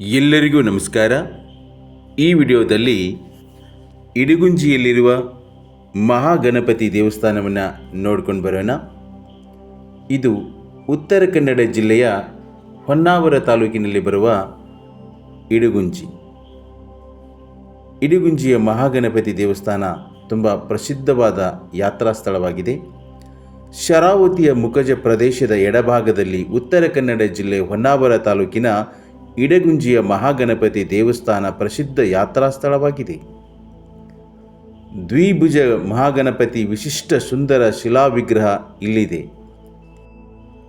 ಎಲ್ಲರಿಗೂ ನಮಸ್ಕಾರ. ಈ ವಿಡಿಯೋದಲ್ಲಿ ಇಡಗುಂಜಿಯಲ್ಲಿರುವ ಮಹಾಗಣಪತಿ ದೇವಸ್ಥಾನವನ್ನು ನೋಡ್ಕೊಂಡು ಬರೋಣ. ಇದು ಉತ್ತರ ಕನ್ನಡ ಜಿಲ್ಲೆಯ ಹೊನ್ನಾವರ ತಾಲೂಕಿನಲ್ಲಿ ಬರುವ ಇಡಗುಂಜಿ. ಇಡಗುಂಜಿಯ ಮಹಾಗಣಪತಿ ದೇವಸ್ಥಾನ ತುಂಬ ಪ್ರಸಿದ್ಧವಾದ ಯಾತ್ರಾ ಸ್ಥಳವಾಗಿದೆ. ಶರಾವತಿಯ ಮುಖಜ ಪ್ರದೇಶದ ಎಡಭಾಗದಲ್ಲಿ ಉತ್ತರ ಕನ್ನಡ ಜಿಲ್ಲೆ ಹೊನ್ನಾವರ ತಾಲೂಕಿನ ಇಡಗುಂಜಿಯ ಮಹಾಗಣಪತಿ ದೇವಸ್ಥಾನ ಪ್ರಸಿದ್ಧ ಯಾತ್ರಾ ಸ್ಥಳವಾಗಿದೆ. ದ್ವಿಭುಜ ಮಹಾಗಣಪತಿ ವಿಶಿಷ್ಟ ಸುಂದರ ಶಿಲಾ ವಿಗ್ರಹ ಇಲ್ಲಿದೆ.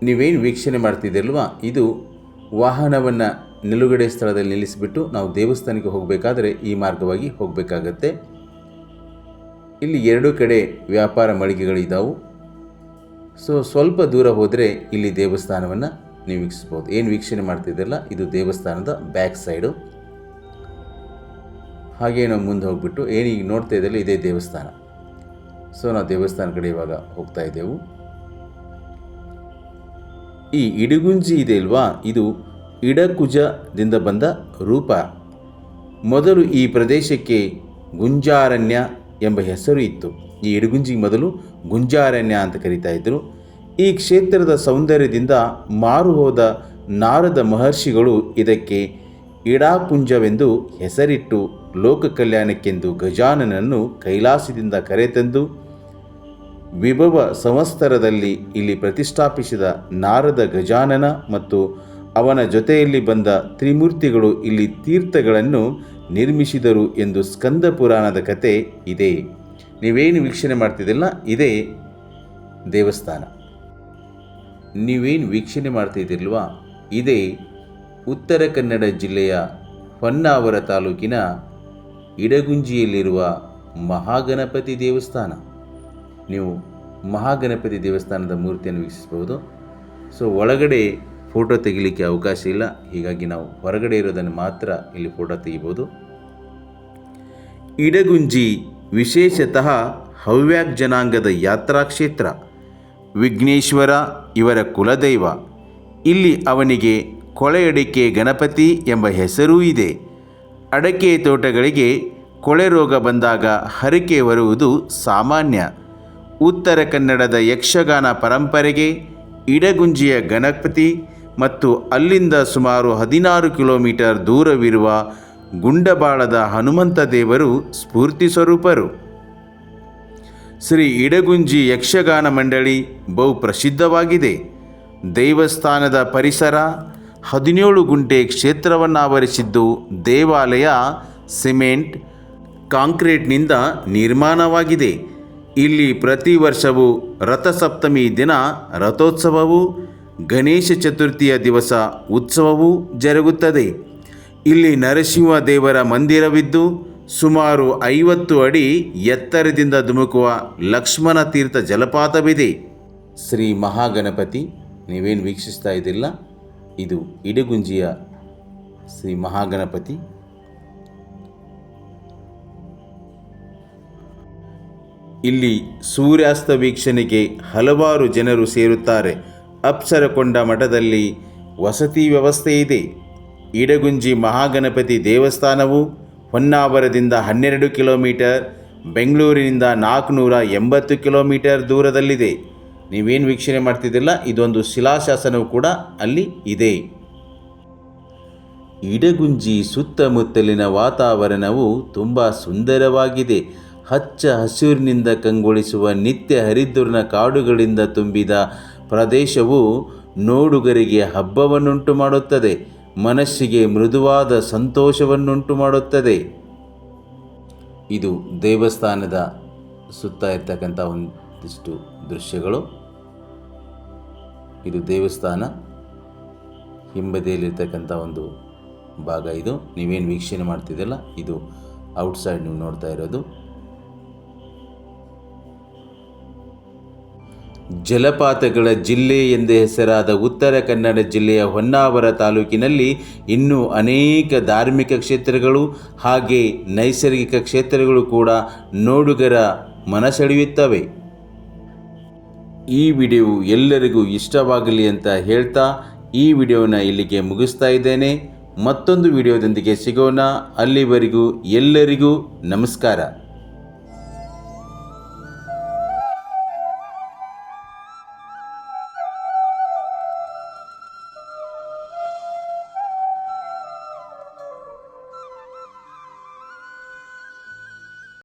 ನೀವೇನು ವೀಕ್ಷಣೆ ಮಾಡ್ತಿದ್ದೀರಲ್ವಾ? ಇದು ವಾಹನವನ್ನು ನಿಲುಗಡೆ ಸ್ಥಳದಲ್ಲಿ ನಿಲ್ಲಿಸಿಬಿಟ್ಟು ನಾವು ದೇವಸ್ಥಾನಕ್ಕೆ ಹೋಗಬೇಕಾದ್ರೆ ಈ ಮಾರ್ಗವಾಗಿ ಹೋಗಬೇಕಾಗತ್ತೆ. ಇಲ್ಲಿ ಎರಡು ಕಡೆ ವ್ಯಾಪಾರ ಮಳಿಗೆಗಳಿದ್ದಾವೆ ಸೊ, ಸ್ವಲ್ಪ ದೂರ ಹೋದರೆ ಇಲ್ಲಿ ದೇವಸ್ಥಾನವನ್ನು ನೀವು ವೀಕ್ಷಿಸಬಹುದು. ಏನು ವೀಕ್ಷಣೆ ಮಾಡ್ತಿದ್ದಿಲ್ಲ ಇದು ದೇವಸ್ಥಾನದ ಬ್ಯಾಕ್ ಸೈಡು. ಹಾಗೆ ನಾವು ಮುಂದೆ ಹೋಗ್ಬಿಟ್ಟು ಏನೀಗ ನೋಡ್ತಾ ಇದ್ದಲ್ಲ ಇದೇ ದೇವಸ್ಥಾನ. ಸೊ ನಾವು ದೇವಸ್ಥಾನ ಕಡೆ ಇವಾಗ ಹೋಗ್ತಾ ಇದ್ದೆವು. ಈ ಇಡಗುಂಜಿ ಇದೆ ಅಲ್ವಾ ಇದು ಇಡಕುಜದಿಂದ ಬಂದ ರೂಪ. ಮೊದಲು ಈ ಪ್ರದೇಶಕ್ಕೆ ಗುಂಜಾರಣ್ಯ ಎಂಬ ಹೆಸರು ಇತ್ತು. ಈ ಇಡಗುಂಜಿಗೆ ಮೊದಲು ಗುಂಜಾರಣ್ಯ ಅಂತ ಕರೀತಾ ಇದ್ದರು ಈ ಕ್ಷೇತ್ರದ ಸೌಂದರ್ಯದಿಂದ ಮಾರುಹೋದ ನಾರದ ಮಹರ್ಷಿಗಳು ಇದಕ್ಕೆ ಇಡಾಪುಂಜವೆಂದು ಹೆಸರಿಟ್ಟು ಲೋಕ ಕಲ್ಯಾಣಕ್ಕೆಂದು ಗಜಾನನನ್ನು ಕೈಲಾಸದಿಂದ ಕರೆತಂದು ವಿಭವ ಸಂವತ್ಸರದಲ್ಲಿ ಇಲ್ಲಿ ಪ್ರತಿಷ್ಠಾಪಿಸಿದ ನಾರದ ಗಜಾನನ ಮತ್ತು ಅವನ ಜೊತೆಯಲ್ಲಿ ಬಂದ ತ್ರಿಮೂರ್ತಿಗಳು ಇಲ್ಲಿ ತೀರ್ಥಗಳನ್ನು ನಿರ್ಮಿಸಿದರು ಎಂದು ಸ್ಕಂದ ಪುರಾಣದ ಕತೆ ಇದೆ. ನೀವೇನು ವೀಕ್ಷಣೆ ಮಾಡ್ತಿದ್ದಿಲ್ಲ ಇದೇ ದೇವಸ್ಥಾನ. ನೀವೇನು ವೀಕ್ಷಣೆ ಮಾಡ್ತಿದ್ದಿಲ್ವಾ ಇದೇ ಉತ್ತರ ಕನ್ನಡ ಜಿಲ್ಲೆಯ ಹೊನ್ನಾವರ ತಾಲೂಕಿನ ಇಡಗುಂಜಿಯಲ್ಲಿರುವ ಮಹಾಗಣಪತಿ ದೇವಸ್ಥಾನ. ನೀವು ಮಹಾಗಣಪತಿ ದೇವಸ್ಥಾನದ ಮೂರ್ತಿಯನ್ನು ವೀಕ್ಷಿಸಬಹುದು. ಸೊ, ಒಳಗಡೆ ಫೋಟೋ ತೆಗಿಲಿಕ್ಕೆ ಅವಕಾಶ ಇಲ್ಲ. ಹೀಗಾಗಿ ನಾವು ಹೊರಗಡೆ ಇರೋದನ್ನು ಮಾತ್ರ ಇಲ್ಲಿ ಫೋಟೋ ತೆಗಿಬೋದು ಇಡಗುಂಜಿ ವಿಶೇಷತಃ ಹವ್ಯಾಕ್ ಜನಾಂಗದ ಯಾತ್ರಾ ಕ್ಷೇತ್ರ. ವಿಘ್ನೇಶ್ವರ ಇವರ ಕುಲದೈವ. ಇಲ್ಲಿ ಅವನಿಗೆ ಕೊಳೆಯಡಿಕೆ ಗಣಪತಿ ಎಂಬ ಹೆಸರೂ ಇದೆ. ಅಡಕೆ ತೋಟಗಳಿಗೆ ಕೊಳೆ ರೋಗ ಬಂದಾಗ ಹರಿಕೆ ಬರುವುದು ಸಾಮಾನ್ಯ. ಉತ್ತರ ಕನ್ನಡದ ಯಕ್ಷಗಾನ ಪರಂಪರೆಗೆ ಇಡಗುಂಜಿಯ ಗಣಪತಿ ಮತ್ತು ಅಲ್ಲಿಂದ ಸುಮಾರು ಹದಿನಾರು ಕಿಲೋಮೀಟರ್ ದೂರವಿರುವ ಗುಂಡಬಾಳದ ಹನುಮಂತ ದೇವರು ಸ್ಫೂರ್ತಿ ಸ್ವರೂಪರು. ಶ್ರೀ ಇಡಗುಂಜಿ ಯಕ್ಷಗಾನ ಮಂಡಳಿ ಬಹು ಪ್ರಸಿದ್ಧವಾಗಿದೆ ದೇವಸ್ಥಾನದ ಪರಿಸರ ಹದಿನೇಳು ಗುಂಟೆ ಕ್ಷೇತ್ರವನ್ನು ಆವರಿಸಿದ್ದು ದೇವಾಲಯ, ಸಿಮೆಂಟ್, ಕಾಂಕ್ರೀಟ್ನಿಂದ ನಿರ್ಮಾಣವಾಗಿದೆ. ಇಲ್ಲಿ ಪ್ರತಿ ವರ್ಷವೂ ರಥಸಪ್ತಮಿ ದಿನ ರಥೋತ್ಸವವು, ಗಣೇಶ ಚತುರ್ಥಿಯ ದಿವಸ ಉತ್ಸವವೂ ಜರುಗುತ್ತದೆ. ಇಲ್ಲಿ ನರಸಿಂಹ ದೇವರ ಮಂದಿರವಿದ್ದು ಸುಮಾರು ಐವತ್ತು ಅಡಿ ಎತ್ತರದಿಂದ ಧುಮುಕುವ ಲಕ್ಷ್ಮಣ ತೀರ್ಥ ಜಲಪಾತವಿದೆ. ಶ್ರೀ ಮಹಾಗಣಪತಿ, ನೀವೇನು ವೀಕ್ಷಿಸ್ತಾ ಇದ್ದಿಲ್ಲ? ಇದು ಇಡಗುಂಜಿಯ ಶ್ರೀ ಮಹಾಗಣಪತಿ. ಇಲ್ಲಿ ಸೂರ್ಯಾಸ್ತ ವೀಕ್ಷಣೆಗೆ ಹಲವಾರು ಜನರು ಸೇರುತ್ತಾರೆ. ಅಪ್ಸರಕೊಂಡ ಮಠದಲ್ಲಿ ವಸತಿ ವ್ಯವಸ್ಥೆ ಇದೆ. ಇಡಗುಂಜಿ ಮಹಾಗಣಪತಿ ದೇವಸ್ಥಾನವು ಹೊನ್ನಾವರದಿಂದ ಹನ್ನೆರಡು ಕಿಲೋಮೀಟರ್, ಬೆಂಗಳೂರಿನಿಂದ ನಾಲ್ಕುನೂರ ಎಂಬತ್ತು ಕಿಲೋಮೀಟರ್ ದೂರದಲ್ಲಿದೆ. ನೀವೇನು ವೀಕ್ಷಣೆ ಮಾಡ್ತಿದ್ದಿಲ್ಲ ಇದೊಂದು ಶಿಲಾಶಾಸನವು ಕೂಡ ಅಲ್ಲಿ ಇದೆ. ಇಡಗುಂಜಿ ಸುತ್ತಮುತ್ತಲಿನ ವಾತಾವರಣವು ತುಂಬ ಸುಂದರವಾಗಿದೆ. ಹಚ್ಚ ಹಸಿರಿನಿಂದ ಕಂಗೊಳಿಸುವ ನಿತ್ಯ ಹರಿದುರ್ನ ಕಾಡುಗಳಿಂದ ತುಂಬಿದ ಪ್ರದೇಶವು ನೋಡುಗರಿಗೆ ಹಬ್ಬವನ್ನುಂಟು ಮಾಡುತ್ತದೆ. ಮನಸ್ಸಿಗೆ ಮೃದುವಾದ ಸಂತೋಷವನ್ನುಂಟು ಮಾಡುತ್ತದೆ. ಇದು ದೇವಸ್ಥಾನದ ಸುತ್ತ ಇರ್ತಕ್ಕಂಥ ಒಂದಿಷ್ಟು ದೃಶ್ಯಗಳು. ಇದು ದೇವಸ್ಥಾನ. ಹಿಂಬದಿಯಲ್ಲಿರ್ತಕ್ಕಂಥ ಒಂದು ಭಾಗ ಇದು. ನೀವೇನು ವೀಕ್ಷಣೆ ಮಾಡ್ತಿದ್ದಲ್ಲ ಇದು ಔಟ್ಸೈಡ್ ನೀವು ನೋಡ್ತಾ ಇರೋದು. ಜಲಪಾತಗಳ ಜಿಲ್ಲೆ ಎಂದೇ ಹೆಸರಾದ ಉತ್ತರ ಕನ್ನಡ ಜಿಲ್ಲೆಯ ಹೊನ್ನಾವರ ತಾಲೂಕಿನಲ್ಲಿ ಇನ್ನೂ ಅನೇಕ ಧಾರ್ಮಿಕ ಕ್ಷೇತ್ರಗಳು ಹಾಗೆ ನೈಸರ್ಗಿಕ ಕ್ಷೇತ್ರಗಳು ಕೂಡ ನೋಡುಗರ ಮನಸೆಳೆಯುತ್ತವೆ. ಈ ವಿಡಿಯೋ ಎಲ್ಲರಿಗೂ ಇಷ್ಟವಾಗಲಿ ಅಂತ ಹೇಳ್ತಾ ಈ ವಿಡಿಯೋನ ಇಲ್ಲಿಗೆ ಮುಗಿಸ್ತಾ ಇದ್ದೇನೆ. ಮತ್ತೊಂದು ವಿಡಿಯೋದೊಂದಿಗೆ ಸಿಗೋಣ. ಅಲ್ಲಿವರೆಗೂ ಎಲ್ಲರಿಗೂ ನಮಸ್ಕಾರ.